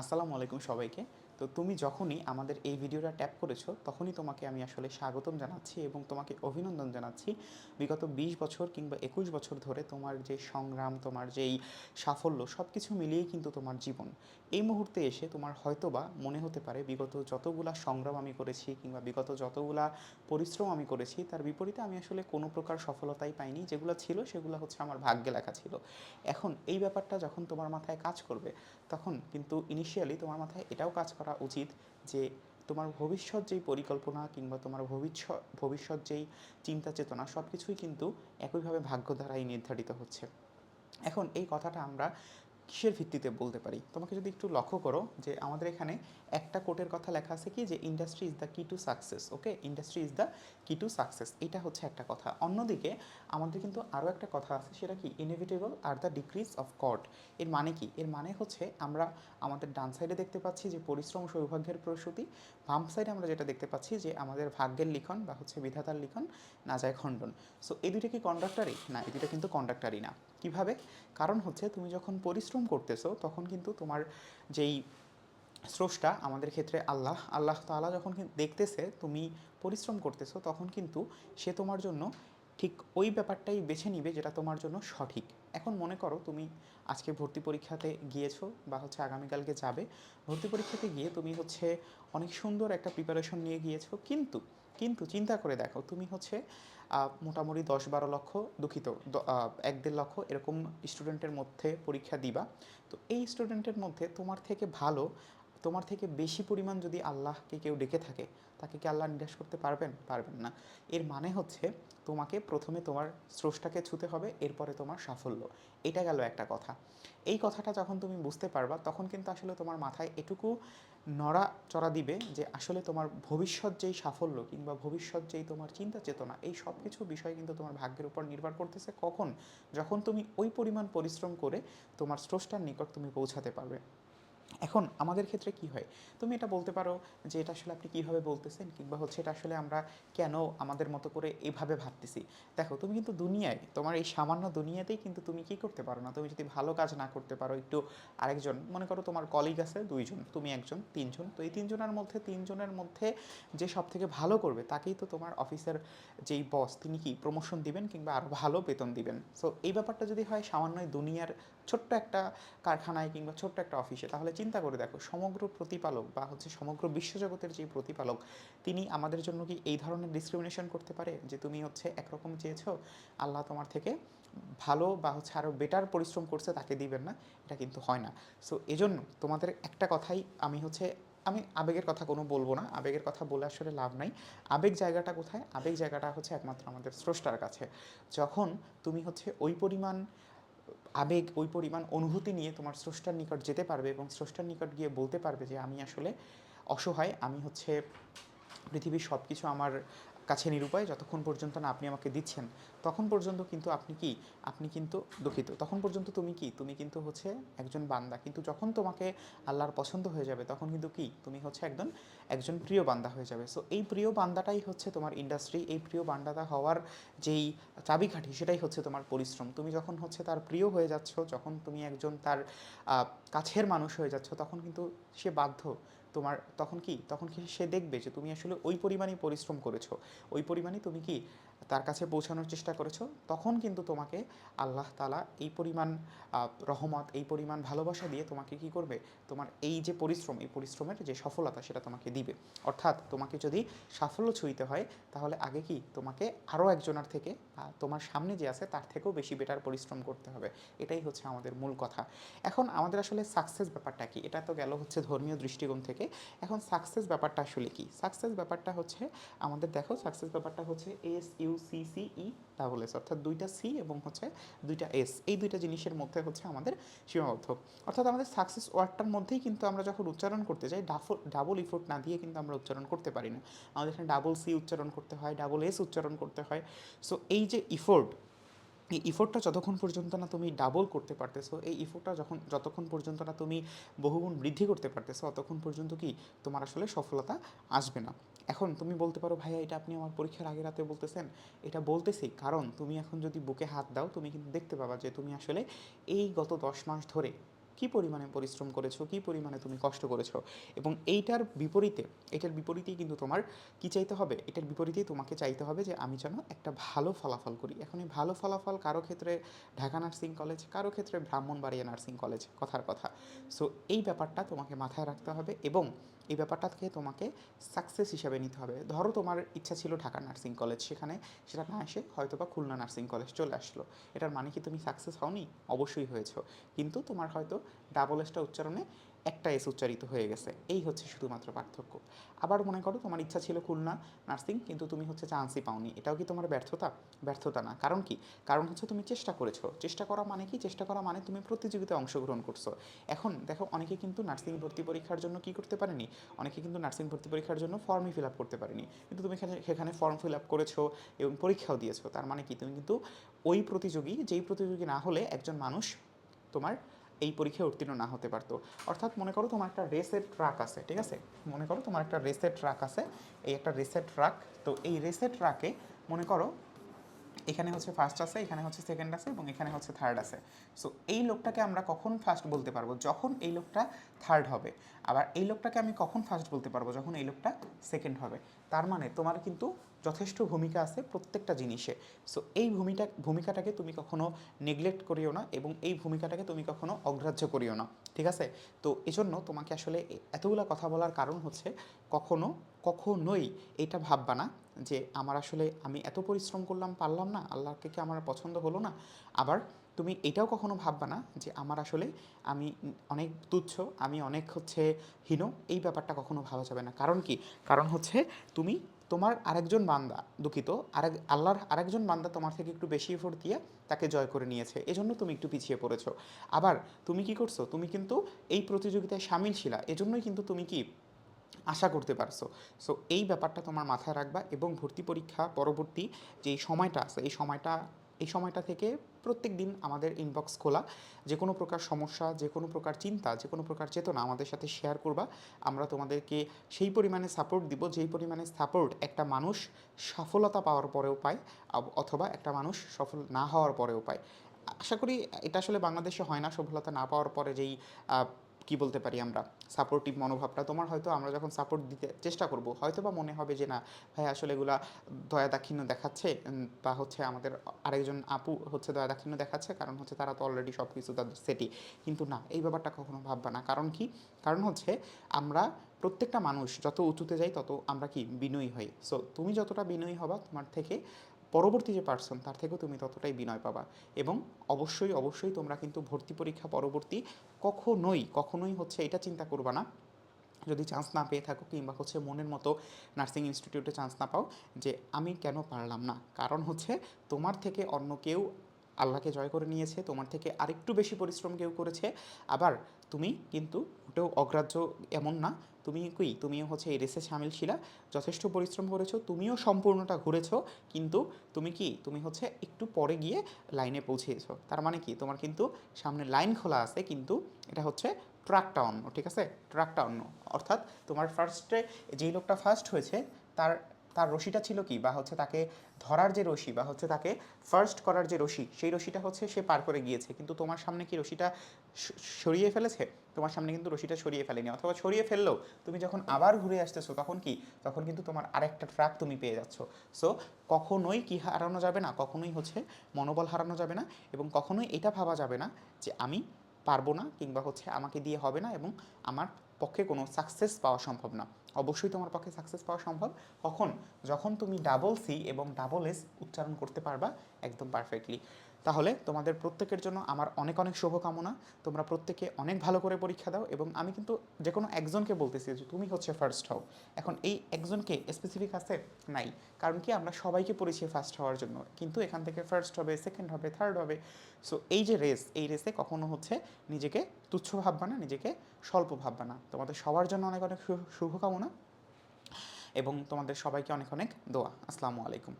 আসসালামু আলাইকুম সবাইকে। তো তুমি যখনই আমাদের এই ভিডিওটা ট্যাপ করেছ, তখনই তোমাকে আমি আসলে স্বাগতম জানাচ্ছি এবং তোমাকে অভিনন্দন জানাচ্ছি। বিগত বিশ বছর কিংবা একুশ বছর ধরে তোমার যে সংগ্রাম, তোমার যেই সাফল্য সব কিছু মিলিয়েই কিন্তু তোমার জীবন। এই মুহূর্তে এসে তোমার হয়তোবা মনে হতে পারে বিগত যতগুলা সংগ্রাম আমি করেছি কিংবা বিগত যতগুলা পরিশ্রম আমি করেছি, তার বিপরীতে আমি আসলে কোনো প্রকার সফলতাই পাইনি। যেগুলো ছিল সেগুলো হচ্ছে আমার ভাগ্যে লেখা ছিল। এখন এই ব্যাপারটা যখন তোমার মাথায় কাজ করবে, তখন কিন্তু ইনিশিয়ালি তোমার মাথায় এটাও কাজ করা উচিত যে তোমার ভবিষ্যৎ যেই পরিকল্পনা কিংবা তোমার ভবিষ্যৎ ভবিষ্যৎ যেই চিন্তা চেতনা সব কিছুই কিন্তু একইভাবে ভাগ্য দ্বারাই নির্ধারিত হচ্ছে। এখন এই কথাটা আমরা কিসের ভিত্তিতে বলতে পারি? তোমাকে যদি একটু লক্ষ্য করো যে আমাদের এখানে একটা কোটের কথা লেখা আছে কি? যে industry is the key to success okay industry is the key to success এটা হচ্ছে একটা কথা। অন্যদিকে আমাদের কিন্তু আরও একটা কথা আছে, সেটা কি? ইনএভিটেবল আর দ্য ডিক্রিজ অফ কট এর মানে কি? এর মানে হচ্ছে আমরা আমাদের ডান সাইডে দেখতে পাচ্ছি যে পরিশ্রম সৌভাগ্যের প্রসূতি, বাম সাইডে আমরা যেটা দেখতে পাচ্ছি যে আমাদের ভাগ্যের লিখন বা হচ্ছে বিধাতার লিখন না যায় খণ্ডন। সো এই দুইটা কি কন্ডাক্টারই না এই দুইটা কিন্তু কন্ডাক্টারই না। কীভাবে? কারণ হচ্ছে তুমি যখন পরিশ্রম করতেছো, তখন কিন্তু তোমার যেই স্রষ্টা আমাদের ক্ষেত্রে আল্লাহ আল্লাহ তাআলা যখন দেখতেছে তুমি পরিশ্রম করতেছো, তখন কিন্তু সে তোমার জন্য ঠিক ওই ব্যাপারটাই বেছে নিবে যেটা তোমার জন্য সঠিক। এখন মনে করো তুমি আজকে ভর্তি পরীক্ষাতে গিয়েছো বা হচ্ছে আগামীকালকে যাবে। ভর্তি পরীক্ষাতে গিয়ে তুমি হচ্ছে অনেক সুন্দর একটা প্রিপারেশন নিয়ে গিয়েছো, কিন্তু কিন্তু চিন্তা করে দেখো, তুমি হচ্ছে মোটামুটি দশ বারো লক্ষ দুঃখিত এক দেড় লক্ষ এরকম স্টুডেন্টের মধ্যে পরীক্ষা দিবা। তো এই স্টুডেন্টের মধ্যে তোমার থেকে ভালো তোমার থেকে বেশি পরিমাণ যদি আল্লাহকে কেউ ডেকে থাকে, তাকে কি আল্লাহ নিরাশ করতে পারবেন? পারবেন না। এর মানে হচ্ছে তোমাকে প্রথমে তোমার স্রষ্টাকে ছুতে হবে, এরপরে তোমার সাফল্য। এটা গেল একটা কথা। এই কথাটা যখন তুমি বুঝতে পারবা, তখন কিন্তু আসলে তোমার মাথায় এটুকু নড়া চড়া দিবে যে আসলে তোমার ভবিষ্যৎ যেই সাফল্য কিংবা ভবিষ্যৎ যেই তোমার চিন্তা চেতনা, এই সব কিছু বিষয় কিন্তু তোমার ভাগ্যের উপর নির্ভর করতেছে কখন? যখন তুমি ওই পরিমাণ পরিশ্রম করে তোমার স্রষ্টার নিকট তুমি পৌঁছাতে পারবে। এখন আমাদের ক্ষেত্রে কি হয়? তুমি এটা বলতে পারো যে এটা আসলে আপনি কীভাবে বলতেছেন কিংবা হচ্ছে এটা আসলে আমরা কেন আমাদের মতো করে এভাবে ভাবতেছি? দেখো, তুমি কিন্তু দুনিয়ায়, তোমার এই সামান্য দুনিয়াতেই কিন্তু তুমি কি করতে পারো না? তুমি যদি ভালো কাজ না করতে পারো, একটু আরেকজন, মনে করো তোমার কলিগ আছে দুইজন, তুমি একজন, তিনজন, তো এই তিনজনের মধ্যে তিনজনের মধ্যে যে সব থেকে ভালো করবে তাকেই তো তোমার অফিসের যেই বস তিনি কি প্রমোশন দিবেন কিংবা আরও ভালো বেতন দিবেন? সো এই ব্যাপারটা যদি হয় সামান্য দুনিয়ার ছোট্ট একটা কারখানায় কিংবা ছোট্ট একটা অফিসে তাহলে চিন্তা করে দেখো, সমগ্র প্রতিপালক বা হচ্ছে সমগ্র বিশ্বজগতের যে প্রতিপালক, তিনি আমাদের জন্য কি এই ধরনের ডিসক্রিমিনেশন করতে পারে? যে তুমি হচ্ছে একরকম চেয়েছো, আল্লাহ তোমার থেকে ভালো বা হচ্ছে আরও বেটার পরিশ্রম করছে, তাকে দিবেন না, এটা কিন্তু হয় না। সো এজন্য তোমাদের একটা কথাই আমি হচ্ছে, আমি আবেগের কথা কোনো বলব না, আবেগের কথা বলে আসলে লাভ নাই। আবেগ জায়গাটা কোথায়? আবেগ জায়গাটা হচ্ছে একমাত্র আমাদের স্রষ্টার কাছে। যখন তুমি হচ্ছে ওই পরিমাণ আবেগ ওই পরিমাণ অনুভূতি নিয়ে তোমার স্রষ্টার নিকট যেতে পারবে এবং স্রষ্টার নিকট গিয়ে বলতে পারবে যে আমি আসলে অসহায়, আমি হচ্ছে পৃথিবীর সব কিছু আমার কাছে নিরুপায় যতক্ষণ পর্যন্ত না আপনি আমাকে দিচ্ছেন, তখন পর্যন্ত কিন্তু আপনি কি? আপনি কিন্তু দুঃখিত। তখন পর্যন্ত তুমি কি? তুমি কিন্তু হচ্ছে একজন বান্দা। কিন্তু যখন তোমাকে আল্লাহর পছন্দ হয়ে যাবে, তখন কিন্তু কি? তুমি হচ্ছে একজন একজন প্রিয় বান্দা হয়ে যাবে। সো এই প্রিয় বান্দাটাই হচ্ছে তোমার ইন্ডাস্ট্রি এই প্রিয় বান্দাটা হওয়ার যেই চাবিকাঠি, সেটাই হচ্ছে তোমার পরিশ্রম। তুমি যখন হচ্ছে তার প্রিয় হয়ে যাচ্ছ, যখন তুমি একজন তার কাছের মানুষ হয়ে যাচ্ছ, তখন কিন্তু সে বাধ্য তোমার তখন কি? তখন কি সে দেখবে যে তুমি আসলে ওই পরিমাণেই পরিশ্রম করেছ? ওই পরিমাণে তুমি কি তার কাছে পৌঁছানোর চেষ্টা করেছ, তখন কিন্তু তোমাকে আল্লাহ তালা এই পরিমাণ রহমত, এই পরিমাণ ভালোবাসা দিয়ে তোমাকে কি করবে? তোমার এই যে পরিশ্রম, এই পরিশ্রমের যে সফলতা সেটা তোমাকে দিবে। অর্থাৎ তোমাকে যদি সাফল্য ছুঁইতে হয়, তাহলে আগে কি তোমাকে আরও একজনের থেকে তোমার সামনে যে আছে তার থেকেও বেশি বেটার পরিশ্রম করতে হবে। এটাই হচ্ছে আমাদের মূল কথা। এখন আমাদের আসলে সাকসেস ব্যাপারটা কি? এটা তো গেল হচ্ছে ধর্মীয় দৃষ্টিকোণ থেকে। এখন সাকসেস ব্যাপারটা আসলে কি? সাকসেস ব্যাপারটা হচ্ছে, আমাদের দেখো সাকসেস ব্যাপারটা হচ্ছে S U C C E double S অর্থাৎ দুইটা সি এবং হচ্ছে দুইটা এস এই দুইটা জিনিসের মধ্যে হচ্ছে আমাদের সীমাবদ্ধ। অর্থাৎ আমাদের সাকসেস ওয়ার্ডটার মধ্যেই কিন্তু আমরা যখন উচ্চারণ করতে যাই ডাফল ডাবল ইফোর্ট না দিয়ে কিন্তু আমরা উচ্চারণ করতে পারি না। আমাদের এখানে ডাবল সি উচ্চারণ করতে হয় ডাবল এস উচ্চারণ করতে হয়। সো এই যে ইফোর্ট এই ইফোর্টটা যতক্ষণ পর্যন্ত না তুমি ডাবল করতে পারতেছো, এই ইফোর্টটা যখন, যতক্ষণ পর্যন্ত না তুমি বহুগুণ বৃদ্ধি করতে পারতেছো, ততক্ষণ পর্যন্ত কি? তোমার আসলে সফলতা আসবে না। এখন তুমি বলতে পারো, ভাইয়া, এটা আপনি আমার পরীক্ষার আগে রাতে বলতেছেন। এটা বলতেছি, কারণ তুমি এখন যদি বুকে হাত দাও, তুমি কিন্তু দেখতে পাবা যে তুমি আসলে এই গত দশ মাস ধরে কী পরিমাণে পরিশ্রম করেছ, কী পরিমাণে তুমি কষ্ট করেছ। এবং এইটার বিপরীতে, এটার বিপরীতেই কিন্তু তোমার কী চাইতে হবে? এটার বিপরীতেই তোমাকে চাইতে হবে যে আমি যেন একটা ভালো ফলাফল করি। এখন এই ভালো ফলাফল কারও ক্ষেত্রে ঢাকা নার্সিং কলেজ, কারও ক্ষেত্রে ব্রাহ্মণবাড়িয়া নার্সিং কলেজ, কথার কথা। সো এই ব্যাপারটা তোমাকে মাথায় রাখতে হবে এবং ব্যাপারটাকে তোমাকে সাকসেস হিসাবে নিতে হবে। ধরো তোমার ইচ্ছা ছিল ঢাকা নার্সিং কলেজ সেখানে সেটা না এসে হয়তো বা খুলনা নার্সিং কলেজ চলে আসলো। এটার মানে কি তুমি সাকসেস হওনি? অবশ্যই হয়েছো। কিন্তু তোমার হয়তো ডাবল এসটা উচ্চারণে একটা এস উচ্চারিত হয়ে গেছে। এই হচ্ছে শুধুমাত্র পার্থক্য। আবার মনে করো, তোমার ইচ্ছা ছিল খুলনা নার্সিং, কিন্তু তুমি হচ্ছে চান্সই পাওনি। এটাও কি তোমার ব্যর্থতা? ব্যর্থতা না। কারণ কি? কারণ হচ্ছে তুমি চেষ্টা করেছ। চেষ্টা করা মানে কি? চেষ্টা করা মানে তুমি প্রতিযোগিতায় অংশগ্রহণ করছ। এখন দেখো, অনেকে কিন্তু নার্সিং ভর্তি পরীক্ষার জন্য কি করতে পারেনি? অনেকে কিন্তু নার্সিং ভর্তি পরীক্ষার জন্য ফর্মই ফিল আপ করতে পারেনি। কিন্তু তুমি সেখানে ফর্ম ফিল আপ করেছ এবং পরীক্ষাও দিয়েছ। তার মানে কি? তুমি কিন্তু ওই প্রতিযোগী, যেই প্রতিযোগী না হলে একজন মানুষ তোমার এই পরীক্ষায় উত্তীর্ণ না হতে পারতো। অর্থাৎ মনে করো তোমার একটা রেসের ট্রাক আছে, ঠিক আছে? মনে করো তোমার একটা রেসের ট্রাক আছে, এই একটা রেসের ট্রাক তো এই রেসের ট্রাকে মনে করো এখানে হচ্ছে ফার্স্ট আছে, এখানে হচ্ছে সেকেন্ড আছে এবং এখানে হচ্ছে থার্ড আছে। সো এই লোকটাকে আমরা কখন ফার্স্ট বলতে পারব? যখন এই লোকটা থার্ড হবে। আবার এই লোকটাকে আমি কখন ফার্স্ট বলতে পারব? যখন এই লোকটা সেকেন্ড হবে। তার মানে তোমার কিন্তু যথেষ্ট ভূমিকা আছে প্রত্যেকটা জিনিসে। সো এই ভূমিটা, ভূমিকাটাকে তুমি কখনো নেগলেক্ট করিও না এবং এই ভূমিকাটাকে তুমি কখনো অগ্রাহ্য করিও না। ঠিক আছে? তো এজন্য তোমাকে আসলে এতগুলা কথা বলার কারণ হচ্ছে কখনো কখনোই এটা ভাববা না যে আমার আসলে আমি এত পরিশ্রম করলাম, পারলাম না, আল্লাহকে কি আমার পছন্দ হলো না? আবার তুমি এটাও কখনো ভাববা না যে আমার আসলে আমি অনেক তুচ্ছ, আমি অনেক হচ্ছে হীন, এই ব্যাপারটা কখনো ভাবা যাবে না। কারণ কি? কারণ হচ্ছে তুমি তোমার আরেকজন বান্দা দুঃখিত, আরেক, আল্লাহর আরেকজন বান্দা তোমার থেকে একটু বেশি এফোর্ট দিয়ে তাকে জয় করে নিয়েছে। এজন্য তুমি একটু পিছিয়ে পড়েছো। আবার তুমি কি করছ? তুমি কিন্তু এই প্রতিযোগিতায় সামিল ছিলা। এজন্যই কিন্তু তুমি কি আশা করতে পারছ। সো এই ব্যাপারটা তোমার মাথায় রাখবা এবং ভর্তি পরীক্ষা পরবর্তী যে সময়টা আছে, এই সময়টা এই সময়টা থেকে প্রত্যেক দিন আমাদের ইনবক্স খোলা। যে কোনো প্রকার সমস্যা যে কোনো প্রকার চিন্তা যে কোনো প্রকার চেতনা আমাদের সাথে শেয়ার করবা। আমরা তোমাদেরকে সেই পরিমাণে সাপোর্ট দিব, যেই পরিমাণে সাপোর্ট একটা মানুষ সফলতা পাওয়ার পরেও পায় অথবা একটা মানুষ সফল না হওয়ার পরেও পায়। আশা করি এটা আসলে বাংলাদেশে হয় না, সফলতা না পাওয়ার পরে যেই কি বলতে পারি আমরা? সাপোর্টিভ মনোভাবটা তোমার হয়তো আমরা যখন সাপোর্ট দিতে চেষ্টা করব হয়তো বা মনে হবে যে না, ভাই আসলে এগুলা দয়া দাক্ষিণ্য দেখাচ্ছে বা হচ্ছে আমাদের আরেকজন আপু হচ্ছে দয়া দাক্ষিণ্য দেখাচ্ছে, কারণ হচ্ছে তারা তো অলরেডি সব কিছু তাদের সেটি কিন্তু না, এই ব্যাপারটা কখনো ভাববা না। কারণ কি? কারণ হচ্ছে আমরা প্রত্যেকটা মানুষ যত উঁচুতে যাই তত আমরা কি? বিনয়ী হই। সো তুমি যতটা বিনয়ী হবা তোমার থেকে পরবর্তী যে পার্সন তার থেকেও তুমি ততটাই বিনয় পাবা। এবং অবশ্যই অবশ্যই তোমরা কিন্তু ভর্তি পরীক্ষা পরবর্তী কখনোই কখনোই হচ্ছে এটা চিন্তা করবা না। যদি চান্স না পেয়ে থাকো কিংবা হচ্ছে মনের মতো নার্সিং ইনস্টিটিউটে চান্স না পাও যে আমি কেন পারলাম না? কারণ হচ্ছে তোমার থেকে অন্য কেউ আল্লাহকে জয় করে নিয়েছে, তোমার থেকে আরেকটু বেশি পরিশ্রম কেউ করেছে। আবার তুমি কিন্তু ওটাও অগ্রাহ্য এমন না তুমি কি তুমিও হচ্ছে এই রেসে সামিল ছিলা, যথেষ্ট পরিশ্রম করেছ, তুমিও সম্পূর্ণটা ঘুরেছো, কিন্তু তুমি কি, তুমি হচ্ছে একটু পরে গিয়ে লাইনে পৌঁছেছো। তার মানে কি? তোমার কিন্তু সামনে লাইন খোলা আছে, কিন্তু এটা হচ্ছে ট্রাকটা অন্য ঠিক আছে? ট্রাকটা অন্য অর্থাৎ তোমার ফার্স্টে যেই লোকটা ফার্স্ট হয়েছে, তার তার রশিটা ছিল কি? বা হচ্ছে তাকে ধরার যে রশি বা হচ্ছে তাকে ফার্স্ট করার যে রশি, সেই রশিটা হচ্ছে সে পার করে গিয়েছে। কিন্তু তোমার সামনে কি রশিটা সরিয়ে ফেলেছে? তোমার সামনে কিন্তু রশিটা সরিয়ে ফেলেনি। অথবা সরিয়ে ফেললেও তুমি যখন আবার ঘুরে আসতেছো, তখন কি? তখন কিন্তু তোমার আরেকটা ট্র্যাক তুমি পেয়ে যাচ্ছ। সো কখনোই কি হারানো যাবে না? কখনোই হচ্ছে মনোবল হারানো যাবে না এবং কখনোই এটা ভাবা যাবে না যে আমি পারব না কিংবা হচ্ছে আমাকে দিয়ে হবে না এবং আমার পক্ষে কোনো সাকসেস পাওয়া সম্ভব না। অবশ্যই তোমার পক্ষে সাকসেস পাওয়া সম্ভব। কখন? যখন তুমি ডাবল সি এবং ডাবল এস উচ্চারণ করতে পারবা, একদম পারফেক্টলি তাহলে তোমাদের প্রত্যেকের জন্য আমার অনেক অনেক শুভকামনা। তোমরা প্রত্যেকে অনেক ভালো করে পরীক্ষা দাও এবং আমি কিন্তু যে কোনো একজনকে বলতেছি যে তুমি হচ্ছে ফার্স্ট হও। এখন এই একজনকে স্পেসিফিক আছে? নাই। কারণ কি আমরা সবাইকে পড়েছি ফার্স্ট হওয়ার জন্য। কিন্তু এখান থেকে ফার্স্ট হবে সেকেন্ড হবে থার্ড হবে। সো এই যে রেস এই রেসে কখনো হচ্ছে নিজেকে তুচ্ছ ভাববা না, নিজেকে স্বল্প ভাববা না। তোমাদের সবার জন্য অনেক অনেক শুভকামনা এবং তোমাদের সবাইকে অনেক অনেক দোয়া। আসসালামু আলাইকুম।